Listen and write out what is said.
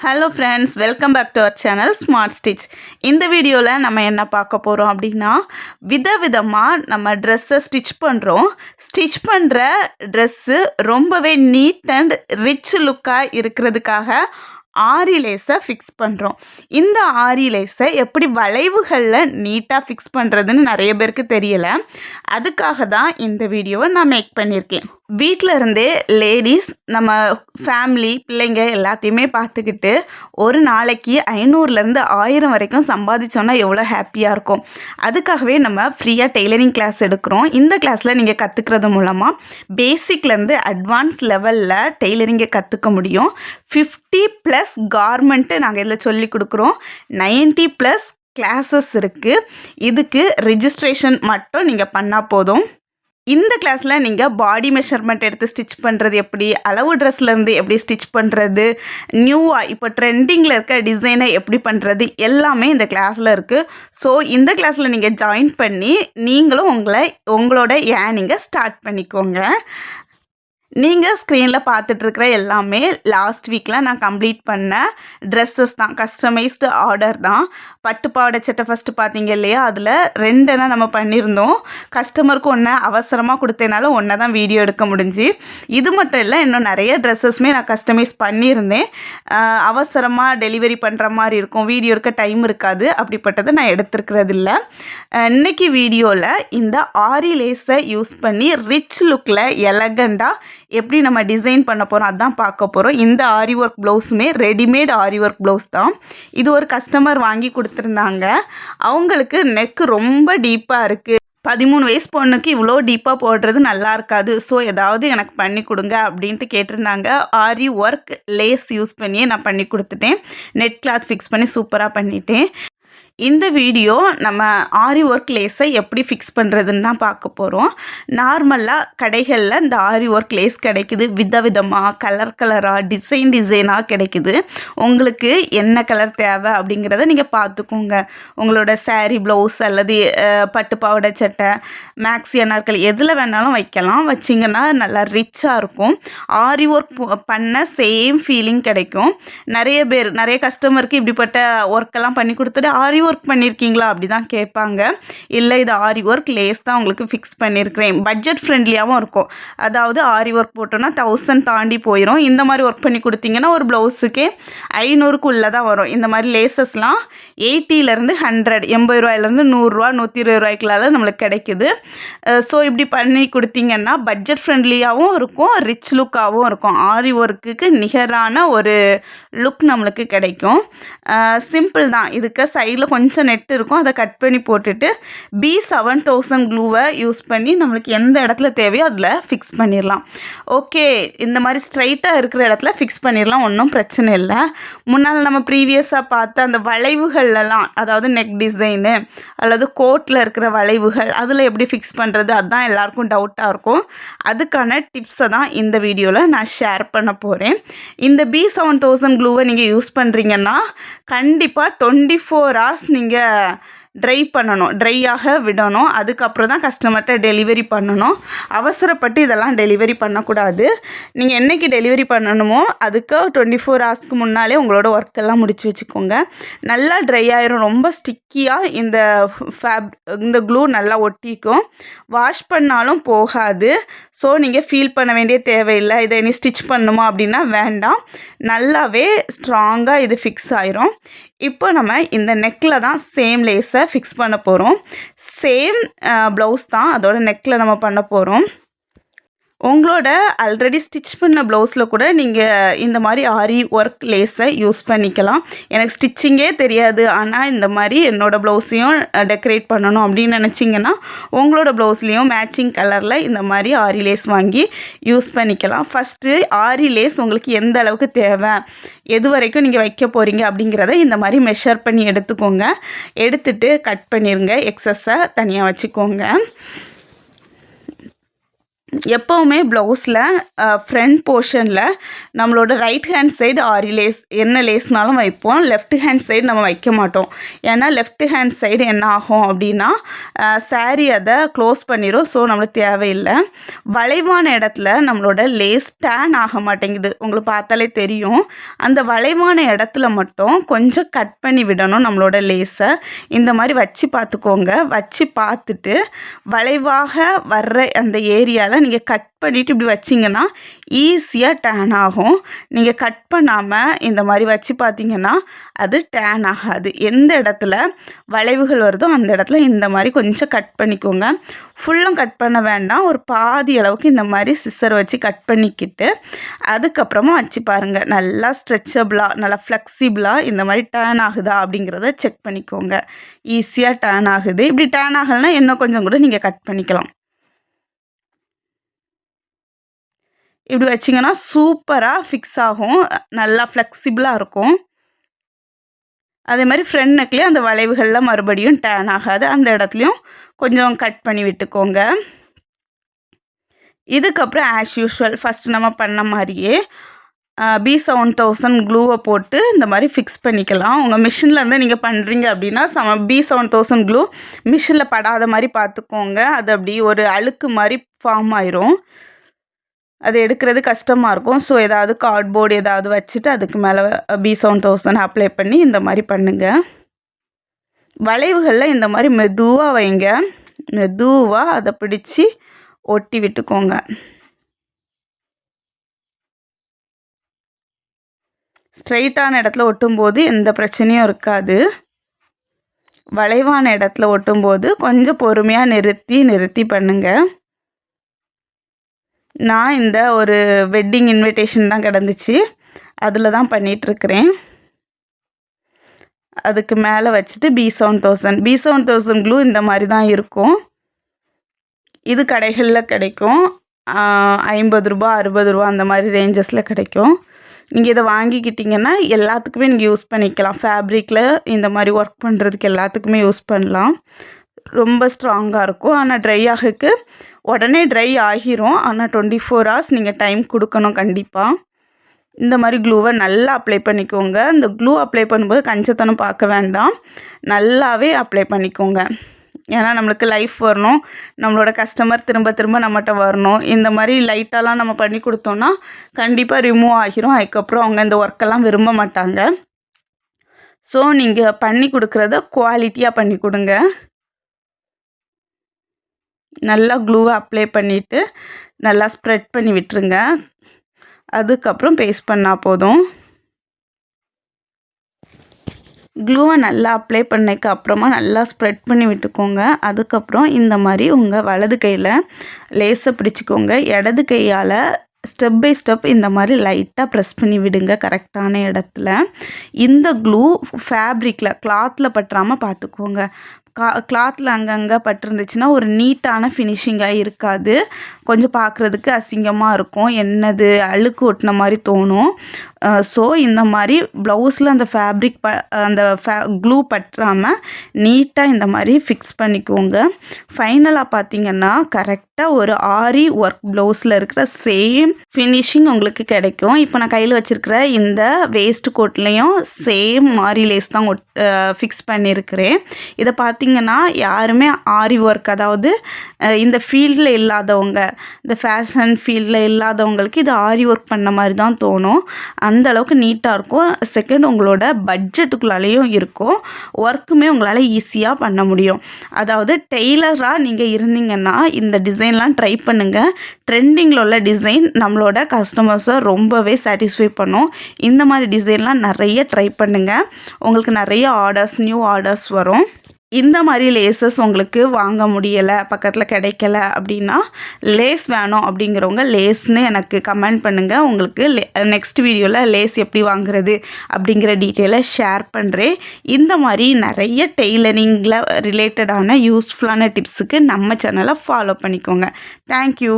Hello friends welcome back to our channel smart stitch இந்த வீடியோவில் நம்ம என்ன பார்க்க போகிறோம் அப்படின்னா விதவிதமாக நம்ம ட்ரெஸ்ஸை ஸ்டிச் பண்ணுறோம் ஸ்டிச் பண்ணுற ட்ரெஸ்ஸு ரொம்பவே நீட் அண்ட் ரிச் லுக்காக இருக்கிறதுக்காக ஆரி லேஸை ஃபிக்ஸ் பண்ணுறோம் இந்த ஆரி லேஸை எப்படி வளைவுகளில் நீட்டாக ஃபிக்ஸ் பண்ணுறதுன்னு நிறைய பேருக்கு தெரியலை. அதுக்காக தான் இந்த வீடியோவை நான் மேக் பண்ணியிருக்கேன். வீட்டில் இருந்தே லேடிஸ் நம்ம ஃபேமிலி பிள்ளைங்க எல்லாத்தையுமே பார்த்துக்கிட்டு ஒரு நாளைக்கு ஐநூறுலேருந்து ஆயிரம் வரைக்கும் சம்பாதிச்சோன்னா எவ்வளோ ஹாப்பியாக இருக்கும். அதுக்காகவே நம்ம ஃப்ரீயாக டெய்லரிங் கிளாஸ் எடுக்கிறோம். இந்த கிளாஸில் நீங்கள் கற்றுக்கிறது மூலமாக பேசிக்லேருந்து அட்வான்ஸ் லெவலில் டெய்லரிங்கை கற்றுக்க முடியும். ஃபிஃப்டி ப்ளஸ் கார்மெண்ட்டு நாங்கள் இதில் சொல்லி கொடுக்குறோம். நைன்ட்டி ப்ளஸ் கிளாஸஸ் இருக்குது இதுக்கு ரிஜிஸ்ட்ரேஷன் மட்டும் நீங்கள் பண்ணால் போதும். இந்த கிளாஸில் நீங்கள் பாடி மெஷர்மெண்ட் எடுத்து ஸ்டிச் பண்ணுறது எப்படி? அளவு ட்ரெஸ்லேருந்து எப்படி ஸ்டிச் பண்ணுறது நியூவாக இப்போ ட்ரெண்டிங்கில் இருக்க டிசைனை எப்படி பண்ணுறது எல்லாமே இந்த கிளாஸில் இருக்குது ஸோ இந்த கிளாஸில் நீங்கள் ஜாயின் பண்ணி நீங்களும் உங்களை உங்களோட ஏர்னிங்கை ஸ்டார்ட் பண்ணிக்கோங்க. நீங்கள் ஸ்க்ரீனில் பார்த்துட்ருக்கிற எல்லாமே லாஸ்ட் வீக்கில் நான் கம்ப்ளீட் பண்ண ட்ரெஸ்ஸஸ் தான் கஸ்டமைஸ்டு ஆர்டர் தான். பட்டு பாவாடை சட்டை ஃபஸ்ட்டு பார்த்தீங்க இல்லையா? அதில் ரெண்டுனா நம்ம பண்ணியிருந்தோம். கஸ்டமருக்கு ஒன்று அவசரமாக கொடுத்தனால ஒன்றை தான் வீடியோ எடுக்க முடிஞ்சு. இது மட்டும் இல்லை இன்னும் நிறைய ட்ரெஸ்ஸஸ்மே நான் கஸ்டமைஸ் பண்ணியிருந்தேன். அவசரமாக டெலிவரி பண்ணுற மாதிரி இருக்கும். வீடியோ எடுக்க டைம் இருக்காது. அப்படிப்பட்டதை நான் எடுத்துருக்கிறது இல்லை இன்னைக்கு வீடியோவில் இந்த ஆரி லேஸை யூஸ் பண்ணி ரிச் லுக்கில் எலகண்டாக எப்படி நம்ம டிசைன் பண்ண போகிறோம் அதான் பார்க்க போகிறோம் இந்த ஆரி ஒர்க் ப்ளவுஸுமே ரெடிமேட் ஆரி ஒர்க் ப்ளவுஸ் தான். இது ஒரு கஸ்டமர் வாங்கி கொடுத்துருந்தாங்க. அவங்களுக்கு நெக்கு ரொம்ப டீப்பாக இருக்குது பதிமூணு வயசு பொண்ணுக்கு இவ்வளோ டீப்பாக போடுறது நல்லா இருக்காது. ஸோ ஏதாவது எனக்கு பண்ணி கொடுங்க அப்படின்ட்டு கேட்டிருந்தாங்க. ஆரி ஒர்க் லேஸ் யூஸ் பண்ணியே நான் பண்ணி கொடுத்துட்டேன். நெட் கிளாத் ஃபிக்ஸ் பண்ணி சூப்பராக பண்ணிட்டேன். இந்த வீடியோ நம்ம ஆரி ஒர்க் லேஸை எப்படி ஃபிக்ஸ் பண்ணுறதுன்னு தான் பார்க்க போகிறோம் நார்மலாக கடைகளில் இந்த ஆரி ஒர்க் லேஸ் கிடைக்குது. விதவிதமாக கலர் கலராக டிசைன் டிசைனாக கிடைக்குது. உங்களுக்கு என்ன கலர் தேவை அப்படிங்கிறத நீங்கள் பார்த்துக்கோங்க. உங்களோட saree ப்ளவுஸ் அல்லது பட்டு பாவாடை சட்டை மேக்ஸி அனார்கள் எதில் வேணாலும் வைக்கலாம். வச்சிங்கன்னா நல்லா ரிச்சாக இருக்கும். ஆரி ஒர்க் பண்ண சேம் ஃபீலிங் கிடைக்கும். நிறைய பேர் நிறைய கஸ்டமருக்கு இப்படிப்பட்ட ஒர்க்கெல்லாம் பண்ணி கொடுத்துட்டு ஆரி ஒர்க் பண்ணியிருக்கீங்களா அப்படி தான் கேட்பாங்க. இல்லை இது ஆரி ஒர்க் லேஸ் தான் உங்களுக்கு ஃபிக்ஸ் பண்ணியிருக்கிறேன் பட்ஜெட் ஃப்ரெண்ட்லியாகவும் இருக்கும். அதாவது ஆரி ஒர்க் போட்டோன்னா தௌசண்ட் தாண்டி போயிடும் இந்த மாதிரி ஒர்க் பண்ணி கொடுத்தீங்கன்னா ஒரு ப்ளவுஸுக்கே ஐநூறுக்குள்ளே தான் வரும். இந்த மாதிரி லேசஸ்லாம் எயிட்டிலேருந்து ஹண்ட்ரட் எண்பது ரூபாயிலேருந்து நூறுரூவா நூற்றி இருபது ரூபாய்க்குள்ளால நம்மளுக்கு கிடைக்குது. ஸோ இப்படி பண்ணி கொடுத்தீங்கன்னா பட்ஜெட் ஃப்ரெண்ட்லியாகவும் இருக்கும் ரிச் லுக்காகவும் இருக்கும். ஆரி ஒர்க்குக்கு நிகரான ஒரு லுக் நம்மளுக்கு கிடைக்கும். சிம்பிள் தான். இதுக்கு சைடில் கொஞ்சம் நெட் இருக்கும் அதை கட் பண்ணி போட்டுட்டு பி செவன் தௌசண்ட் க்ளூவை யூஸ் பண்ணி நம்மளுக்கு எந்த இடத்துல தேவையோ அதில் ஃபிக்ஸ் பண்ணிடலாம் ஓகே இந்த மாதிரி ஸ்ட்ரைட்டாக இருக்கிற இடத்துல ஃபிக்ஸ் பண்ணிடலாம் ஒன்றும் பிரச்சனை இல்லை. முன்னால் நம்ம ப்ரீவியஸாக பார்த்த அந்த வளைவுகள்லாம் அதாவது நெக் டிசைனு அல்லது கோட்டில் இருக்கிற வளைவுகள் அதில் எப்படி ஃபிக்ஸ் பண்ணுறது அதுதான் எல்லாருக்கும் டவுட்டாக இருக்கும். அதுக்கான டிப்ஸை தான் இந்த வீடியோவில் நான் ஷேர் பண்ண போகிறேன் இந்த பி செவன் தௌசண்ட் க்ளூவை நீங்கள் யூஸ் பண்ணுறீங்கன்னா கண்டிப்பாக டுவெண்ட்டி ஃபோர் ஹவர்ஸ் நீங்கள் ட்ரை பண்ணணும் ட்ரையாக விடணும். அதுக்கப்புறம் தான் கஸ்டமர்கிட்ட டெலிவரி பண்ணணும். அவசரப்பட்டு இதெல்லாம் டெலிவரி பண்ணக்கூடாது. நீங்கள் என்றைக்கு டெலிவரி பண்ணணுமோ அதுக்கு டுவெண்ட்டி ஃபோர் ஹவர்ஸ்க்கு முன்னாலே உங்களோட ஒர்க்கெல்லாம் முடிச்சு வச்சுக்கோங்க. நல்லா ட்ரை ஆயிரும். ரொம்ப ஸ்டிக்கியாக இந்த ஃபேப் இந்த க்ளூ நல்லா ஒட்டிக்கும். வாஷ் பண்ணாலும் போகாது. ஸோ நீங்கள் ஃபீல் பண்ண வேண்டிய தேவையில்லை. இதை இனி ஸ்டிச் பண்ணணுமா அப்படின்னா வேண்டாம். நல்லாவே ஸ்ட்ராங்காக இது ஃபிக்ஸ் ஆயிரும். இப்போ நம்ம இந்த நெக்கில் தான் சேம் லேஸை ஃபிக்ஸ் பண்ண போகிறோம் சேம் ப்ளவுஸ் தான். அதோட நெக்கில் நம்ம பண்ண போகிறோம் உங்களோட ஆல்ரெடி ஸ்டிச் பண்ண ப்ளவுஸில் கூட நீங்கள் இந்த மாதிரி ஆரி ஒர்க் லேஸை யூஸ் பண்ணிக்கலாம். எனக்கு ஸ்டிச்சிங்கே தெரியாது. ஆனால் இந்த மாதிரி என்னோடய ப்ளவுஸையும் டெக்கரேட் பண்ணணும் அப்படின்னு நினச்சிங்கன்னா உங்களோட ப்ளவுஸ்லேயும் மேட்சிங் கலரில் இந்த மாதிரி ஆரி லேஸ் வாங்கி யூஸ் பண்ணிக்கலாம். ஃபஸ்ட்டு ஆரி லேஸ் உங்களுக்கு எந்த அளவுக்கு தேவை எது வரைக்கும் நீங்கள் வைக்க போகிறீங்க அப்படிங்கிறத இந்த மாதிரி மெஷர் பண்ணி எடுத்துக்கோங்க. எடுத்துட்டு கட் பண்ணிடுங்க எக்ஸஸை தனியாக வச்சுக்கோங்க. எப்போவுமே ப்ளவுஸில் ஃப்ரண்ட் போர்ஷனில் நம்மளோட right hand side aari lace என்ன லேஸ்னாலும் வைப்போம். லெஃப்ட் ஹேண்ட் சைடு நம்ம வைக்க மாட்டோம். ஏன்னா லெஃப்ட் ஹேண்ட் சைடு என்ன ஆகும் அப்படின்னா சாரீ அதை க்ளோஸ் பண்ணிடும் ஸோ நம்மளுக்கு தேவையில்லை. வளைவான இடத்துல நம்மளோட லேஸ் டேன் ஆக மாட்டேங்குது. உங்களுக்கு பார்த்தாலே தெரியும். அந்த வளைவான இடத்துல மட்டும் கொஞ்சம் கட் பண்ணி விடணும் நம்மளோட லேஸை இந்த மாதிரி வச்சு பார்த்துக்கோங்க. வச்சு பார்த்துட்டு வளைவாக வர்ற அந்த ஏரியாவில் நீங்கள் கட் பண்ணிவிட்டு இப்படி வச்சிங்கன்னா ஈஸியாக டேன் ஆகும். நீங்கள் கட் பண்ணாமல் இந்த மாதிரி வச்சு பார்த்தீங்கன்னா அது டேன் ஆகாது. எந்த இடத்துல வளைவுகள் வருதோ அந்த இடத்துல இந்த மாதிரி கொஞ்சம் கட் பண்ணிக்கோங்க. ஃபுல்லும் கட் பண்ண வேண்டாம். ஒரு பாதி அளவுக்கு இந்த மாதிரி சிஸ்ஸர் வச்சு கட் பண்ணிக்கிட்டு அதுக்கப்புறமா வச்சு பாருங்கள் நல்லா ஸ்ட்ரெச்சபிளாக நல்லா ஃப்ளெக்சிபிளாக இந்த மாதிரி டேன் ஆகுதா அப்படிங்கிறத செக் பண்ணிக்கோங்க. ஈஸியாக டேன் ஆகுது. இப்படி டேன் ஆகலைன்னா இன்னும் கொஞ்சம் கூட நீங்கள் கட் பண்ணிக்கலாம். இப்படி வச்சிங்கன்னா சூப்பராக ஃபிக்ஸ் ஆகும். நல்லா ஃப்ளெக்சிபிளாக இருக்கும். அதே மாதிரி ஃப்ரண்ட் நெக்லேயும் அந்த வளைவுகளில் மறுபடியும் டேன் ஆகாது. அந்த இடத்துலையும் கொஞ்சம் கட் பண்ணி விட்டுக்கோங்க. இதுக்கப்புறம் ஆஸ் யூஷுவல் ஃபஸ்ட் நம்ம பண்ண மாதிரியே பி செவன் தௌசண்ட் க்ளூவை போட்டு இந்த மாதிரி ஃபிக்ஸ் பண்ணிக்கலாம். உங்கள் மிஷினில் இருந்து நீங்கள் பண்ணுறீங்க அப்படின்னா சம பி செவன் தௌசண்ட் க்ளூ மிஷினில் படாத மாதிரி பார்த்துக்கோங்க. அது அப்படி ஒரு அழுக்கு மாதிரி ஃபார்ம் ஆயிரும். அது எடுக்கிறது கஷ்டமாக இருக்கும். ஸோ ஏதாவது கார்ட்போர்டு ஏதாவது வச்சுட்டு அதுக்கு மேலே பி செவன் தௌசண்ட் அப்ளை பண்ணி இந்த மாதிரி பண்ணுங்கள் வளைவுகளில் இந்த மாதிரி மெதுவாக வைங்க. மெதுவாக அதை பிடிச்சி ஒட்டி விட்டுக்கோங்க. ஸ்ட்ரைட்டான இடத்துல ஒட்டும்போது எந்த பிரச்சனையும் இருக்காது. வளைவான இடத்துல ஒட்டும்போது கொஞ்சம் பொறுமையாக நிறுத்தி நிறுத்தி பண்ணுங்கள் நான் இந்த ஒரு வெட்டிங் இன்விடேஷன் தான் கிடந்துச்சு. அதில் தான் பண்ணிகிட்ருக்கிறேன் அதுக்கு மேலே வச்சுட்டு B seven thousand B seven thousand glue இந்த மாதிரி தான் இருக்கும். இது கடைகளில் கிடைக்கும். ஐம்பது ரூபா அறுபது ரூபா அந்த மாதிரி ரேஞ்சஸில் கிடைக்கும். நீங்கள் இதை வாங்கிக்கிட்டிங்கன்னா எல்லாத்துக்குமே நீங்கள் யூஸ் பண்ணிக்கலாம். ஃபேப்ரிக்கில் இந்த மாதிரி ஒர்க் பண்ணுறதுக்கு எல்லாத்துக்குமே யூஸ் பண்ணலாம். ரொம்ப ஸ்ட்ராங்காக இருக்கும். ஆனால் ட்ரை ஆகுக்கு உடனே ட்ரை ஆகிரும். ஆனால் டுவெண்ட்டி ஃபோர் ஹவர்ஸ் நீங்கள் டைம் கொடுக்கணும் கண்டிப்பாக இந்த மாதிரி க்ளூவை நல்லா அப்ளை பண்ணிக்கோங்க. இந்த க்ளூ அப்ளை பண்ணும்போது கஞ்சத்தனம் பார்க்க வேண்டாம். நல்லாவே அப்ளை பண்ணிக்கோங்க. ஏன்னா நம்மளுக்கு லைஃப் வரணும். நம்மளோட கஸ்டமர் திரும்ப திரும்ப நம்மகிட்ட வரணும். இந்த மாதிரி லைட்டாலாம் நம்ம பண்ணி கொடுத்தோன்னா கண்டிப்பாக ரிமூவ் ஆகிரும். அதுக்கப்புறம் அவங்க இந்த ஒர்க்கெல்லாம் விரும்ப மாட்டாங்க. ஸோ நீங்கள் பண்ணி கொடுக்குறத குவாலிட்டியாக பண்ணி கொடுங்க. நல்லா க்ளூவை அப்ளை பண்ணிவிட்டு நல்லா ஸ்ப்ரெட் பண்ணி விட்டுருங்க. அதுக்கப்புறம் பேஸ்ட் பண்ணால் போதும். க்ளூவை நல்லா அப்ளை பண்ணதுக்கு அப்புறமா நல்லா ஸ்ப்ரெட் பண்ணி விட்டுக்கோங்க. அதுக்கப்புறம் இந்த மாதிரி உங்கள் வலது கையில் லேஸை பிடிச்சிக்கோங்க. இடது கையால் ஸ்டெப் பை ஸ்டெப் இந்த மாதிரி லைட்டாக ப்ரெஸ் பண்ணி விடுங்க கரெக்டான இடத்துல. இந்த க்ளூ ஃபேப்ரிக்கில் கிளாத்தில் பற்றாமல் பார்த்துக்கோங்க கா கிளாத்தில் அங்கங்கே பட்டிருந்துச்சுன்னா ஒரு நீட்டான ஃபினிஷிங்காக இருக்காது. கொஞ்சம் பார்க்குறதுக்கு அசிங்கமாக இருக்கும். என்னது அழுக்கு ஒட்டின மாதிரி தோணும். ஸோ இந்த மாதிரி ப்ளவுஸில் அந்த ஃபேப்ரிக் ப அந்த ஃபே க்ளூ பற்றாமல் நீட்டாக இந்த மாதிரி ஃபிக்ஸ் பண்ணிக்கோங்க. ஃபைனலாக பார்த்தீங்கன்னா கரெக்டாக ஒரு ஆரி ஒர்க் ப்ளவுஸில் இருக்கிற சேம் ஃபினிஷிங் உங்களுக்கு கிடைக்கும். இப்போ நான் கையில் வச்சுருக்கிற இந்த வேஸ்ட் கோட்லேயும் சேம் ஆரி லேஸ் தான் ஒட் ஃபிக்ஸ் பண்ணியிருக்கிறேன் இதை பார்த்து பார்த்திங்கன்னா யாருமே ஆரி ஒர்க் அதாவது இந்த ஃபீல்டில் இல்லாதவங்க இந்த ஃபேஷன் ஃபீல்டில் இல்லாதவங்களுக்கு இது ஆரி ஒர்க் பண்ண மாதிரி தான் தோணும். அந்த அளவுக்கு நீட்டாக இருக்கும். செகண்ட் உங்களோட பட்ஜெட்டுக்குள்ளாலேயும் இருக்கும். ஒர்க்குமே உங்களால் ஈஸியாக பண்ண முடியும். அதாவது டெய்லராக நீங்கள் இருந்தீங்கன்னா இந்த டிசைன்லாம் ட்ரை பண்ணுங்கள் ட்ரெண்டிங்கில் உள்ள டிசைன் நம்மளோட கஸ்டமர்ஸை ரொம்பவே சாட்டிஸ்ஃபை பண்ணும். இந்த மாதிரி டிசைன்லாம் நிறைய ட்ரை பண்ணுங்கள் உங்களுக்கு நிறைய ஆர்டர்ஸ் நியூ ஆர்டர்ஸ் வரும். இந்த மாதிரி லேசஸ் உங்களுக்கு வாங்க முடியலை பக்கத்தில் கிடைக்கல அப்படின்னா லேஸ் வேணும் அப்படிங்கிறவங்க லேஸ்னு எனக்கு கமெண்ட் பண்ணுங்கள் உங்களுக்கு லே நெக்ஸ்ட் வீடியோவில் லேஸ் எப்படி வாங்குறது அப்படிங்கிற டீட்டெயிலை ஷேர் பண்ணுறேன் இந்த மாதிரி நிறைய டெய்லரிங்கில் ரிலேட்டடான யூஸ்ஃபுல்லான டிப்ஸுக்கு நம்ம சேனலை ஃபாலோ பண்ணிக்கோங்க. தேங்க்யூ